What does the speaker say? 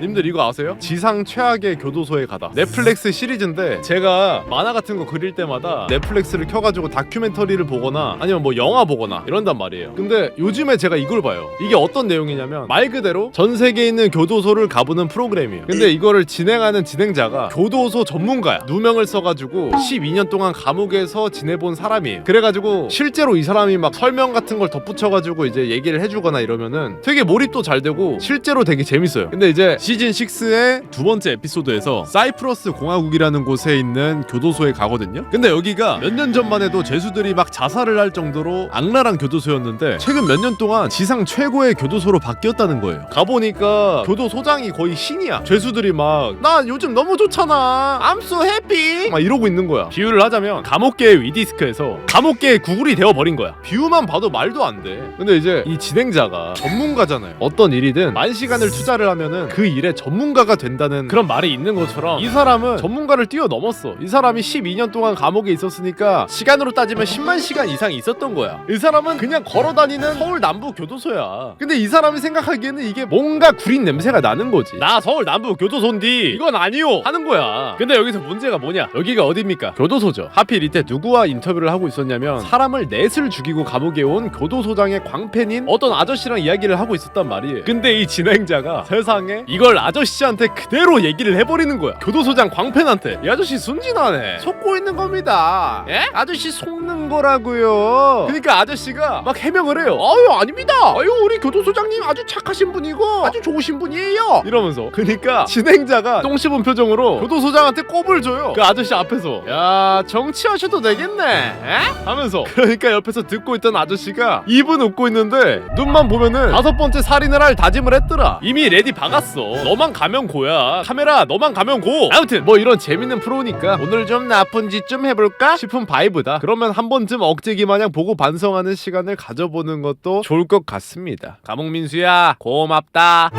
님들 이거 아세요? 지상 최악의 교도소에 가다. 넷플릭스 시리즈인데 제가 만화 같은 거 그릴 때마다 넷플릭스를 켜가지고 다큐멘터리를 보거나 아니면 뭐 영화 보거나 이런단 말이에요. 근데 요즘에 제가 이걸 봐요. 이게 어떤 내용이냐면 말 그대로 전 세계에 있는 교도소를 가보는 프로그램이에요. 근데 이거를 진행하는 진행자가 교도소 전문가야. 누명을 써가지고 12년 동안 감옥에서 지내본 사람이에요. 그래가지고 실제로 이 사람이 막 설명 같은 걸 덧붙여가지고 이제 얘기를 해주거나 이러면은 되게 몰입도 잘 되고 실제로 되게 재밌어요. 근데 이제 시즌 6의 두 번째 에피소드에서 사이프러스 공화국이라는 곳에 있는 교도소에 가거든요. 근데 여기가 몇 년 전만 해도 죄수들이 막 자살을 할 정도로 악랄한 교도소였는데 최근 몇 년 동안 지상 최고의 교도소로 바뀌었다는 거예요. 가보니까 교도소장이 거의 신이야. 죄수들이 막 나 요즘 너무 좋잖아. I'm so happy. 막 이러고 있는 거야. 비유를 하자면 감옥계의 위디스크에서 감옥계의 구글이 되어버린 거야. 비유만 봐도 말도 안 돼. 근데 이제 이 진행자가 전문가잖아요. 어떤 일이든 만 시간을 투자를 하면은 그 일의 전문가가 된다는 그런 말이 있는 것처럼 이 사람은 전문가를 뛰어넘었어. 이 사람이 12년 동안 감옥에 있었으니까 시간으로 따지면 10만 시간 이상 있었던 거야. 이 사람은 그냥 걸어 다니는 서울 남부 교도소야. 근데 이 사람이 생각하기에는 이게 뭔가 구린 냄새가 나는 거지. 나 서울 남부 교도소인디 이건 아니요 하는 거야. 근데 여기서 문제가 뭐냐? 여기가 어딥니까? 교도소죠. 하필 이때 누구와 인터뷰를 하고 있었냐면 사람을 넷을 죽이고 감옥에 온 교도소장의 광팬인 어떤 아저씨랑 이야기를 하고 있었단 말이에요. 근데 이 진행자가 세상에 이걸 아저씨한테 그대로 얘기를 해버리는 거야. 교도소장 광팬한테. 이 아저씨 순진하네. 속고 있는 겁니다. 예? 아저씨 속는 거라고요. 그러니까 아저씨가 막 해명을 해요. 아유 아닙니다. 아유 우리 교도소장님 아주 착하신 분이고 아주 좋으신 분이에요. 이러면서. 그러니까 진행자가 똥 씹은 표정으로 교도소장한테 꼽을 줘요. 그 아저씨 앞에서. 야 정치하셔도 되겠네. 에? 하면서. 그러니까 옆에서 듣고 있던 아저씨가 입은 웃고 있는데 눈만 보면은 다섯 번째 살인을 할 다짐을 했더라. 이미 레디 박았어 너만 가면 고야. 카메라 너만 가면 고. 아무튼 뭐 이런 재밌는 프로니까 오늘 좀 나쁜 짓 좀 해볼까 싶은 바이브다. 그러면 한 번쯤 억제기 마냥 보고 반성하는 시간을 가져보는 것도 좋을 것 같습니다. 감옥민수야 고맙다